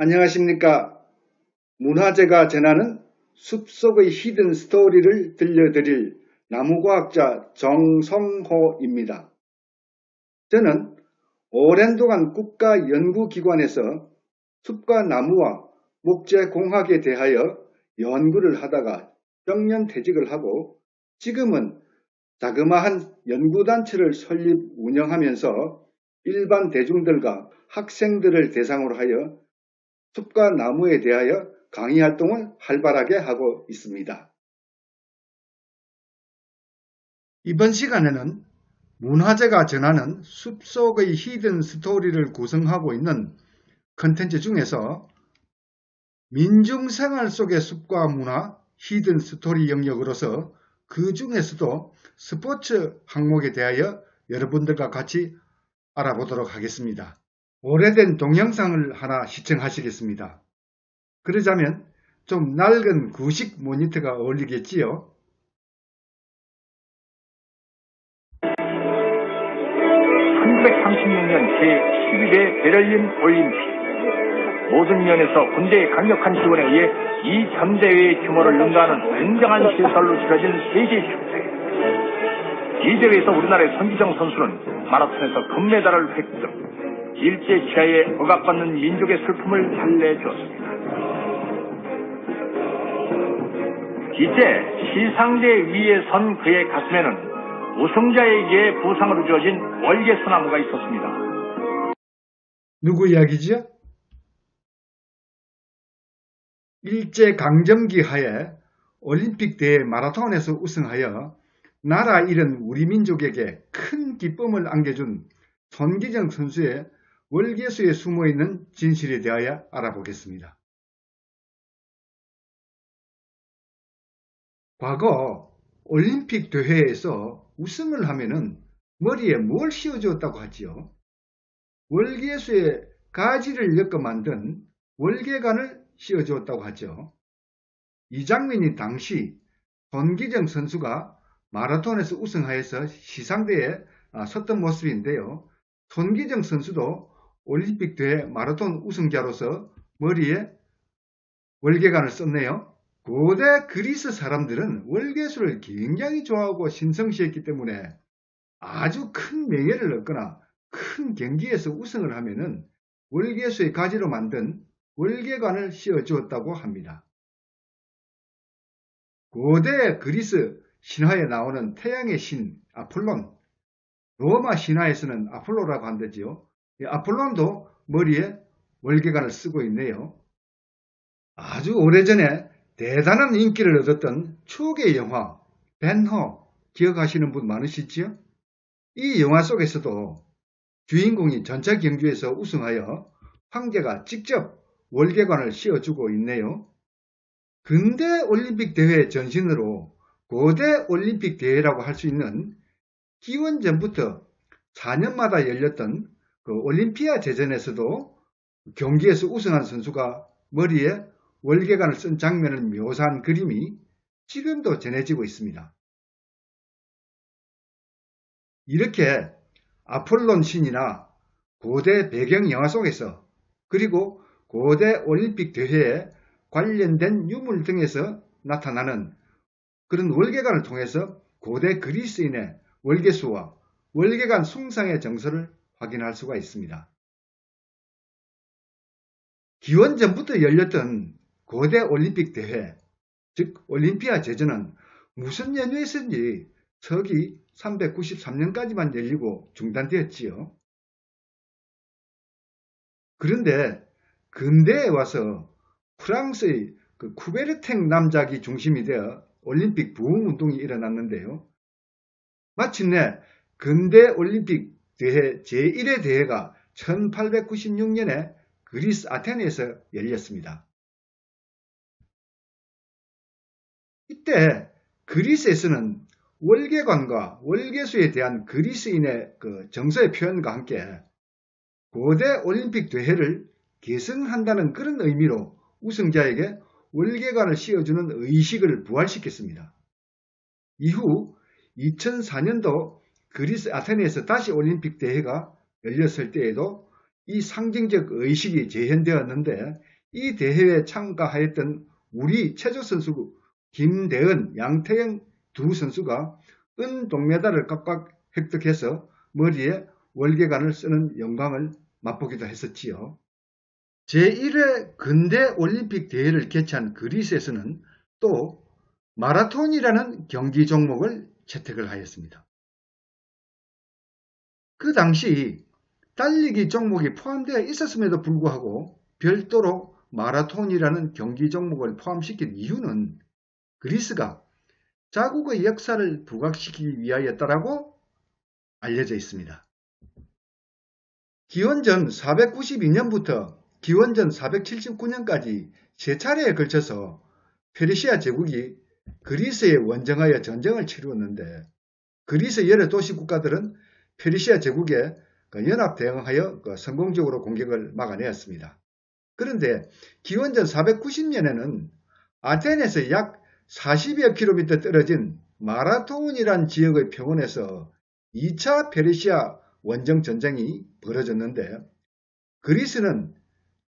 안녕하십니까. 문화재가 전하는 숲속의 히든 스토리를 들려드릴 나무과학자 정성호입니다. 저는 오랜 동안 국가연구기관에서 숲과 나무와 목재공학에 대하여 연구를 하다가 정년 퇴직을 하고 지금은 자그마한 연구단체를 설립 운영하면서 일반 대중들과 학생들을 대상으로 하여 숲과 나무에 대하여 강의 활동을 활발하게 하고 있습니다. 이번 시간에는 문화재가 전하는 숲속의 히든 스토리를 구성하고 있는 컨텐츠 중에서 민중생활 속의 숲과 문화 히든 스토리 영역으로서 그 중에서도 스포츠 항목에 대하여 여러분들과 같이 알아보도록 하겠습니다. 오래된 동영상을 하나 시청하시겠습니다. 그러자면 좀 낡은 구식 모니터가 어울리겠지요? 1936년 제11회 베를린 올림픽 모든 면에서 군대의 강력한 지원에 의해 이 전대회의 규모를 능가하는 굉장한 시설로 치러진 세계 축제. 이 대회에서 우리나라의 손기정 선수는 마라톤에서 금메달을 획득. 일제 시하에 억압받는 민족의 슬픔을 달래주었습니다. 이제 시상대 위에 선 그의 가슴에는 우승자에게 부상으로 주어진 월계 소나무가 있었습니다. 누구 이야기지요? 일제 강점기 하에 올림픽 대회 마라톤에서 우승하여 나라 잃은 우리 민족에게 큰 기쁨을 안겨준 손기정 선수의 월계수에 숨어있는 진실에 대하여 알아보겠습니다. 과거 올림픽 대회에서 우승을 하면은 머리에 뭘 씌워주었다고 하지요? 월계수의 가지를 엮어 만든 월계관을 씌워주었다고 하죠. 이 장면이 당시 손기정 선수가 마라톤에서 우승하여서 시상대에 아, 섰던 모습인데요. 손기정 선수도 올림픽 대회 마라톤 우승자로서 머리에 월계관을 썼네요. 고대 그리스 사람들은 월계수를 굉장히 좋아하고 신성시했기 때문에 아주 큰 명예를 얻거나 큰 경기에서 우승을 하면은 월계수의 가지로 만든 월계관을 씌워주었다고 합니다. 고대 그리스 신화에 나오는 태양의 신 아폴론, 로마 신화에서는 아폴로라고 한다지요. 아폴론도 머리에 월계관을 쓰고 있네요. 아주 오래전에 대단한 인기를 얻었던 추억의 영화 벤허 기억하시는 분 많으시지요? 이 영화 속에서도 주인공이 전차 경주에서 우승하여 황제가 직접 월계관을 씌워주고 있네요. 근대 올림픽 대회 전신으로 고대 올림픽 대회라고 할 수 있는 기원전부터 4년마다 열렸던 그 올림피아 제전에서도 경기에서 우승한 선수가 머리에 월계관을 쓴 장면을 묘사한 그림이 지금도 전해지고 있습니다. 이렇게 아폴론 신이나 고대 배경 영화 속에서 그리고 고대 올림픽 대회에 관련된 유물 등에서 나타나는 그런 월계관을 통해서 고대 그리스인의 월계수와 월계관 숭상의 정서를 확인할 수가 있습니다. 기원전부터 열렸던 고대 올림픽 대회, 즉 올림피아 제전은 무슨 연유에서인지 서기 393년까지만 열리고 중단되었지요. 그런데 근대에 와서 프랑스의 그 쿠베르탱 남작이 중심이 되어 올림픽 부흥운동이 일어났는데요. 마침내 근대 올림픽 대회 제1회 대회가 1896년에 그리스 아테네에서 열렸습니다. 이때 그리스에서는 월계관과 월계수에 대한 그리스인의 그 정서의 표현과 함께 고대 올림픽 대회를 계승한다는 그런 의미로 우승자에게 월계관을 씌워주는 의식을 부활시켰습니다. 이후 2004년도 그리스 아테네에서 다시 올림픽 대회가 열렸을 때에도 이 상징적 의식이 재현되었는데 이 대회에 참가하였던 우리 체조 선수 김대은, 양태영 두 선수가 은 동메달을 각각 획득해서 머리에 월계관을 쓰는 영광을 맛보기도 했었지요. 제1회 근대 올림픽 대회를 개최한 그리스에서는 또 마라톤이라는 경기 종목을 채택을 하였습니다. 그 당시 달리기 종목이 포함되어 있었음에도 불구하고 별도로 마라톤이라는 경기 종목을 포함시킨 이유는 그리스가 자국의 역사를 부각시키기 위하였다라고 알려져 있습니다. 기원전 492년부터 기원전 479년까지 세 차례에 걸쳐서 페르시아 제국이 그리스에 원정하여 전쟁을 치루었는데 그리스 여러 도시 국가들은 페르시아 제국에 그 연합 대응하여 그 성공적으로 공격을 막아내었습니다. 그런데 기원전 490년에는 아테네에서 약 40여 킬로미터 떨어진 마라톤이란 지역의 평원에서 2차 페르시아 원정 전쟁이 벌어졌는데 그리스는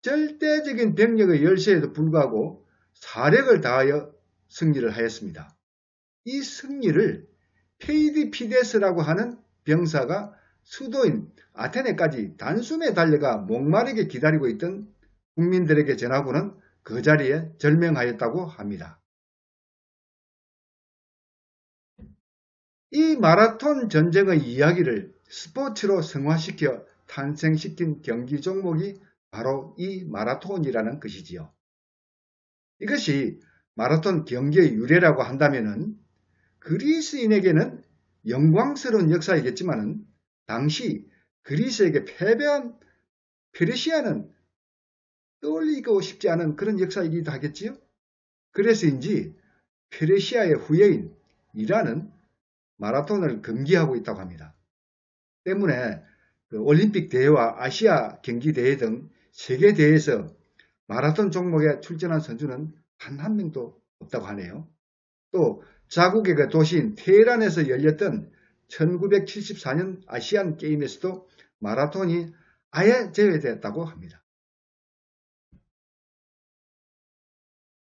절대적인 병력의 열세에도 불구하고 사력을 다하여 승리를 하였습니다. 이 승리를 페이디피데스라고 하는 병사가 수도인 아테네까지 단숨에 달려가 목마르게 기다리고 있던 국민들에게 전하고는 그 자리에 절명하였다고 합니다. 이 마라톤 전쟁의 이야기를 스포츠로 승화시켜 탄생시킨 경기 종목이 바로 이 마라톤이라는 것이지요. 이것이 마라톤 경기의 유래라고 한다면 그리스인에게는 영광스러운 역사이겠지만 당시 그리스에게 패배한 페르시아는 떠올리고 싶지 않은 그런 역사이기도 하겠지요. 그래서인지 페르시아의 후예인 이란은 마라톤을 금기하고 있다고 합니다. 때문에 그 올림픽 대회와 아시아 경기 대회 등 세계 대회에서 마라톤 종목에 출전한 선수는 단 한 명도 없다고 하네요. 또 자국의 그 도시인 테헤란에서 열렸던 1974년 아시안 게임에서도 마라톤이 아예 제외되었다고 합니다.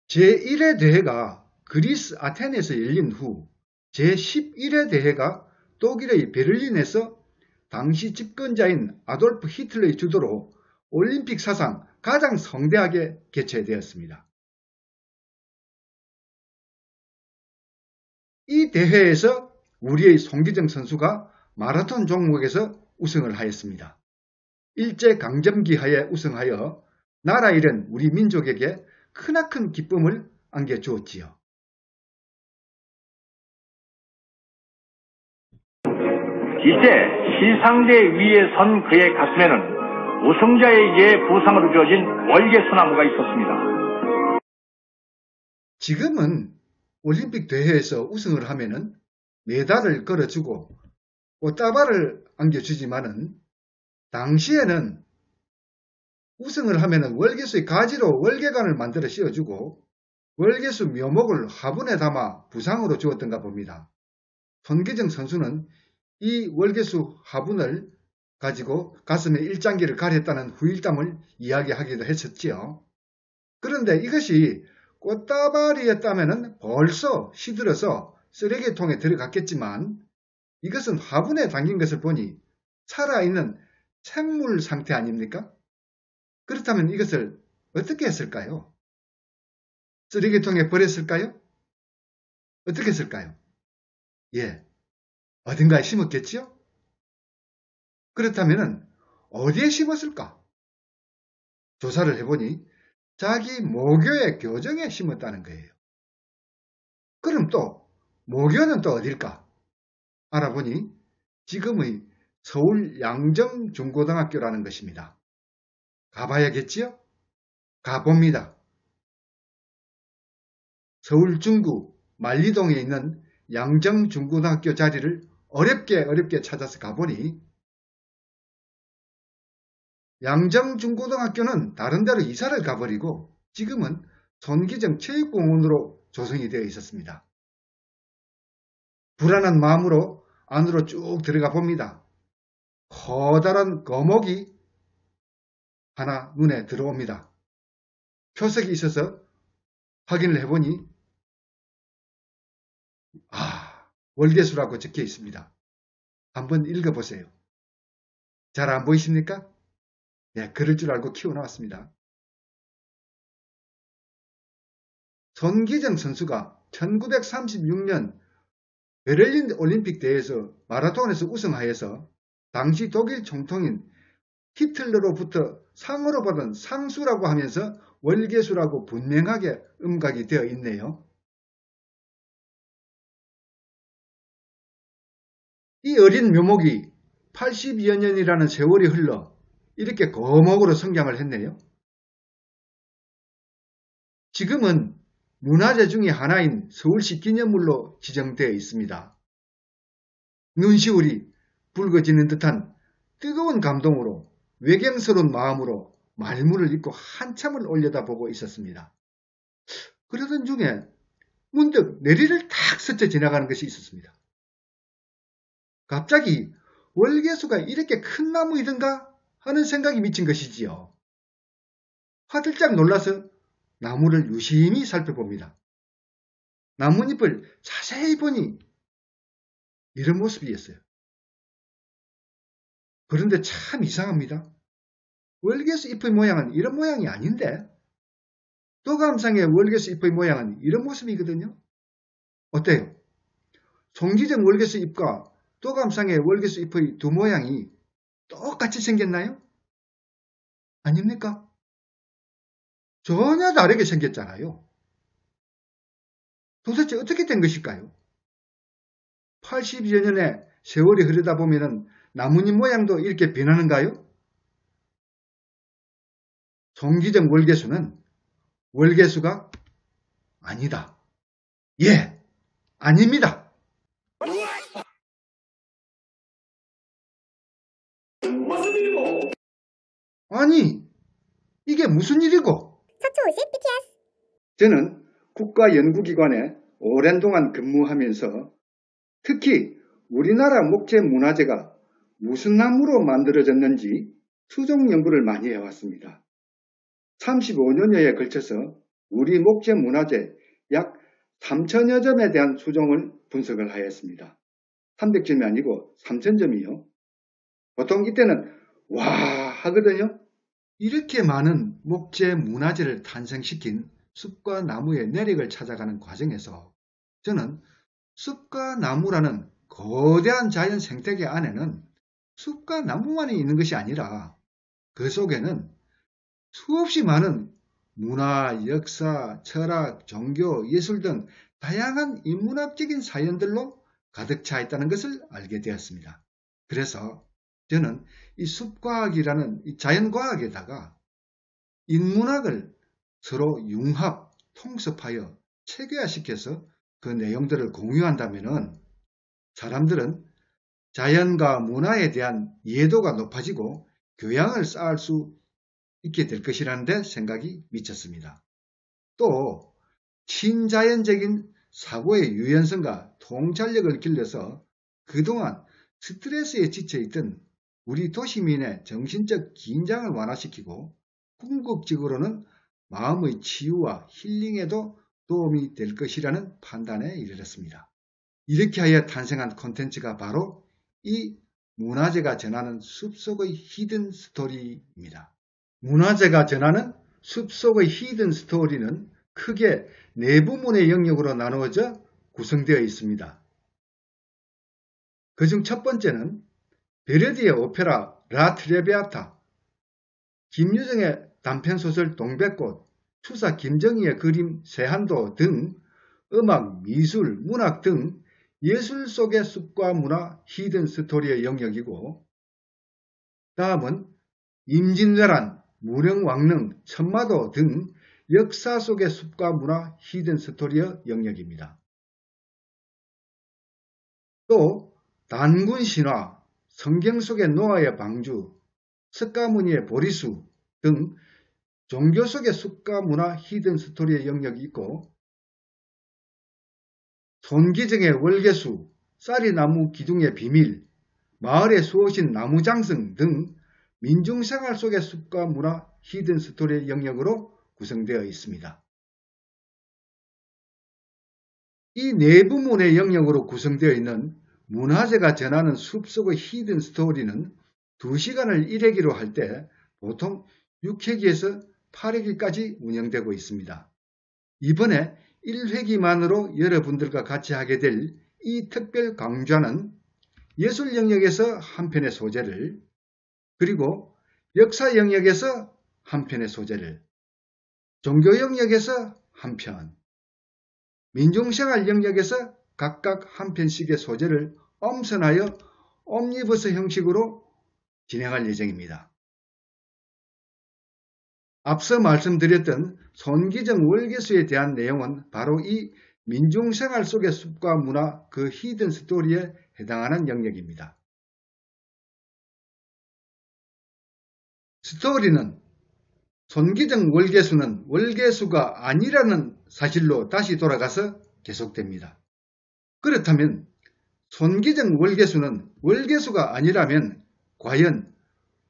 제1회 대회가 그리스 아테네에서 열린 후 제11회 대회가 독일의 베를린에서 당시 집권자인 아돌프 히틀러의 주도로 올림픽 사상 가장 성대하게 개최되었습니다. 이 대회에서 우리의 송기정 선수가 마라톤 종목에서 우승을 하였습니다. 일제 강점기 하에 우승하여 나라 잃은 우리 민족에게 크나큰 기쁨을 안겨주었지요. 이제 시상대 위에 선 그의 가슴에는 우승자에게 부상으로 주어진 월계 소나무가 있었습니다. 지금은 올림픽 대회에서 우승을 하면은 메달을 걸어주고 꽃다발을 안겨주지만은 당시에는 우승을 하면은 월계수의 가지로 월계관을 만들어 씌워주고 월계수 묘목을 화분에 담아 부상으로 주었던가 봅니다. 손기정 선수는 이 월계수 화분을 가지고 가슴에 일장기를 가렸다는 후일담을 이야기하기도 했었지요. 그런데 이것이 꽃다발이었다면 벌써 시들어서 쓰레기통에 들어갔겠지만 이것은 화분에 담긴 것을 보니 살아있는 생물 상태 아닙니까? 그렇다면 이것을 어떻게 했을까요? 쓰레기통에 버렸을까요? 어떻게 했을까요? 예, 어딘가에 심었겠지요? 그렇다면 어디에 심었을까? 조사를 해보니 자기 모교의 교정에 심었다는 거예요. 그럼 또 모교는 또 어딜까? 알아보니 지금의 서울 양정중고등학교라는 것입니다. 가봐야겠지요? 가봅니다. 서울 중구 만리동에 있는 양정중고등학교 자리를 어렵게 어렵게 찾아서 가보니 양정중고등학교는 다른 데로 이사를 가버리고 지금은 손기정 체육공원으로 조성이 되어 있었습니다. 불안한 마음으로 안으로 쭉 들어가 봅니다. 커다란 거목이 하나 눈에 들어옵니다. 표석이 있어서 확인을 해보니 아 월계수라고 적혀 있습니다. 한번 읽어보세요. 잘 안 보이십니까? 네, 그럴 줄 알고 키워놓았습니다. 손기정 선수가 1936년 베를린 올림픽 대회에서 마라톤에서 우승하여서 당시 독일 총통인 히틀러로부터 상으로 받은 상수라고 하면서 월계수라고 분명하게 음각이 되어 있네요. 이 어린 묘목이 82여 년이라는 세월이 흘러 이렇게 거목으로 성장을 했네요. 지금은 문화재 중의 하나인 서울시 기념물로 지정되어 있습니다. 눈시울이 붉어지는 듯한 뜨거운 감동으로 외경스러운 마음으로 말문을 잇고 한참을 올려다보고 있었습니다. 그러던 중에 문득 내리를 탁 스쳐 지나가는 것이 있었습니다. 갑자기 월계수가 이렇게 큰 나무이든가 하는 생각이 미친 것이지요. 화들짝 놀라서 나무를 유심히 살펴봅니다. 나뭇잎을 자세히 보니 이런 모습이었어요. 그런데 참 이상합니다. 월계수 잎의 모양은 이런 모양이 아닌데 도감상의 월계수 잎의 모양은 이런 모습이거든요. 어때요? 송기정 월계수 잎과 도감상의 월계수 잎의 두 모양이 똑같이 생겼나요? 아닙니까? 전혀 다르게 생겼잖아요. 도대체 어떻게 된 것일까요? 80여 년의 세월이 흐르다 보면 나뭇잎 모양도 이렇게 변하는가요? 송기정 월계수는 월계수가 아니다. 예, 아닙니다. 아니, 이게 무슨 일이고? 서초오십 BTS 저는 국가연구기관에 오랜 동안 근무하면서 특히 우리나라 목재 문화재가 무슨 나무로 만들어졌는지 수종 연구를 많이 해왔습니다. 35년여에 걸쳐서 우리 목재 문화재 약 3천여 점에 대한 수종을 분석을 하였습니다. 300점이 아니고 3천점이요. 보통 이때는 와 하거든요. 이렇게 많은 목재 문화재를 탄생시킨 숲과 나무의 내력을 찾아가는 과정에서 저는 숲과 나무라는 거대한 자연 생태계 안에는 숲과 나무만이 있는 것이 아니라 그 속에는 수없이 많은 문화, 역사, 철학, 종교, 예술 등 다양한 인문학적인 사연들로 가득 차 있다는 것을 알게 되었습니다. 그래서 저는 이 숲과학이라는 이 자연과학에다가 인문학을 서로 융합, 통섭하여 체계화시켜서 그 내용들을 공유한다면 사람들은 자연과 문화에 대한 이해도가 높아지고 교양을 쌓을 수 있게 될 것이라는 데 생각이 미쳤습니다. 또 친자연적인 사고의 유연성과 통찰력을 길러서 그동안 스트레스에 지쳐있던 우리 도시민의 정신적 긴장을 완화시키고 궁극적으로는 마음의 치유와 힐링에도 도움이 될 것이라는 판단에 이르렀습니다. 이렇게 하여 탄생한 콘텐츠가 바로 이 문화재가 전하는 숲속의 히든 스토리입니다. 문화재가 전하는 숲속의 히든 스토리는 크게 네 부문의 영역으로 나누어져 구성되어 있습니다. 그중 첫 번째는 베르디의 오페라 라 트레비아타, 김유정의 단편소설 동백꽃, 추사 김정희의 그림 세한도 등 음악, 미술, 문학 등 예술 속의 숲과 문화 히든 스토리의 영역이고 다음은 임진왜란, 무령왕릉, 천마도 등 역사 속의 숲과 문화 히든 스토리의 영역입니다. 또 단군 신화, 성경 속의 노아의 방주, 석가모니의 보리수 등 종교 속의 숲과 문화 히든 스토리의 영역이 있고 손기정의 월계수, 쌀이나무 기둥의 비밀, 마을의 수호신 나무장승 등 민중생활 속의 숲과 문화 히든 스토리 영역으로 구성되어 있습니다. 이 네 부문의 영역으로 구성되어 있는 문화재가 전하는 숲속의 히든 스토리는 2시간을 1회기로 할 때 보통 6회기에서 8회기까지 운영되고 있습니다. 이번에 1회기만으로 여러분들과 같이 하게 될 이 특별 강좌는 예술 영역에서 한 편의 소재를 그리고 역사 영역에서 한 편의 소재를 종교 영역에서 한 편, 민중생활 영역에서 각각 한 편씩의 소재를 엄선하여 옴니버스 형식으로 진행할 예정입니다. 앞서 말씀드렸던 손기정 월계수에 대한 내용은 바로 이 민중생활 속의 숲과 문화 그 히든 스토리에 해당하는 영역입니다. 스토리는 손기정 월계수는 월계수가 아니라는 사실로 다시 돌아가서 계속됩니다. 그렇다면 손기정 월계수는 월계수가 아니라면 과연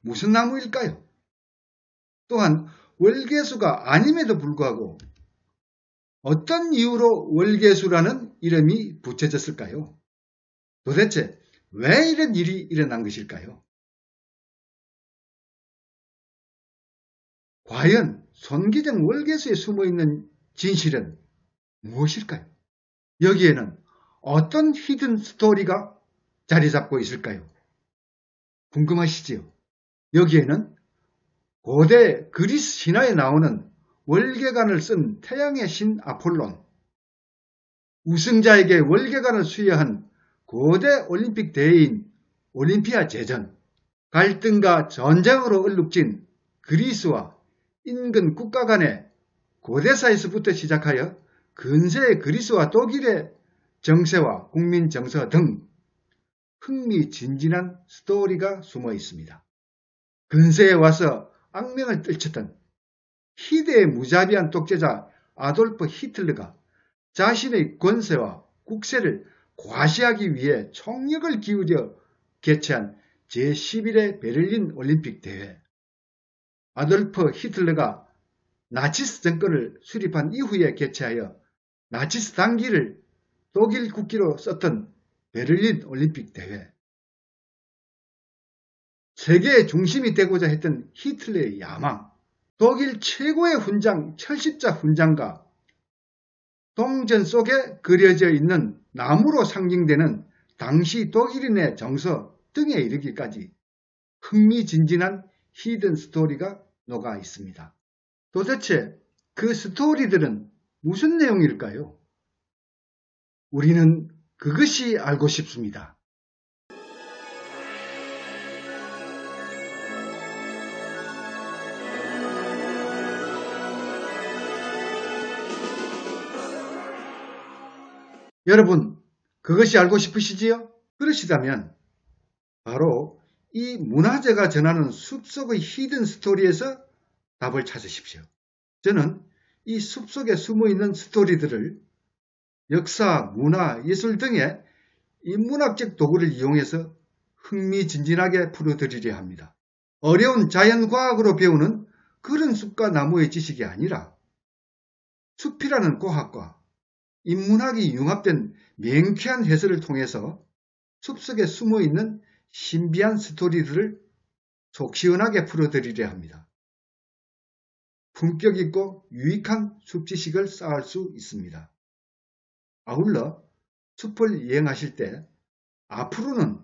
무슨 나무일까요? 또한 월계수가 아님에도 불구하고 어떤 이유로 월계수라는 이름이 붙여졌을까요? 도대체 왜 이런 일이 일어난 것일까요? 과연 손기정 월계수에 숨어있는 진실은 무엇일까요? 여기에는 어떤 히든 스토리가 자리 잡고 있을까요? 궁금하시지요? 여기에는 고대 그리스 신화에 나오는 월계관을 쓴 태양의 신 아폴론, 우승자에게 월계관을 수여한 고대 올림픽 대회인 올림피아 제전, 갈등과 전쟁으로 얼룩진 그리스와 인근 국가 간의 고대사에서부터 시작하여 근세의 그리스와 독일의 정세와 국민 정서 등 흥미진진한 스토리가 숨어 있습니다. 근세에 와서 악명을 떨쳤던 희대의 무자비한 독재자 아돌프 히틀러가 자신의 권세와 국세를 과시하기 위해 총력을 기울여 개최한 제11회 베를린 올림픽 대회. 아돌프 히틀러가 나치스 정권을 수립한 이후에 개최하여 나치스 당기를 독일 국기로 썼던 베를린 올림픽 대회. 세계의 중심이 되고자 했던 히틀러의 야망, 독일 최고의 훈장 철십자 훈장과 동전 속에 그려져 있는 나무로 상징되는 당시 독일인의 정서 등에 이르기까지 흥미진진한 히든 스토리가 녹아 있습니다. 도대체 그 스토리들은 무슨 내용일까요? 우리는 그것이 알고 싶습니다. 여러분, 그것이 알고 싶으시지요? 그러시다면 바로 이 문화재가 전하는 숲속의 히든 스토리에서 답을 찾으십시오. 저는 이 숲속에 숨어 있는 스토리들을 역사, 문화, 예술 등의 인문학적 도구를 이용해서 흥미진진하게 풀어드리려 합니다. 어려운 자연과학으로 배우는 그런 숲과 나무의 지식이 아니라 숲이라는 과학과 인문학이 융합된 맹쾌한 해설을 통해서 숲속에 숨어있는 신비한 스토리들을 속 시원하게 풀어드리려 합니다. 품격 있고 유익한 숲 지식을 쌓을 수 있습니다. 아울러 숲을 여행하실 때 앞으로는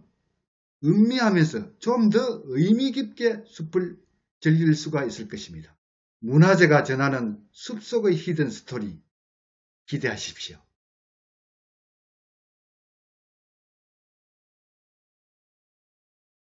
음미하면서 좀 더 의미 깊게 숲을 즐길 수가 있을 것입니다. 문화재가 전하는 숲속의 히든 스토리 기대하십시오.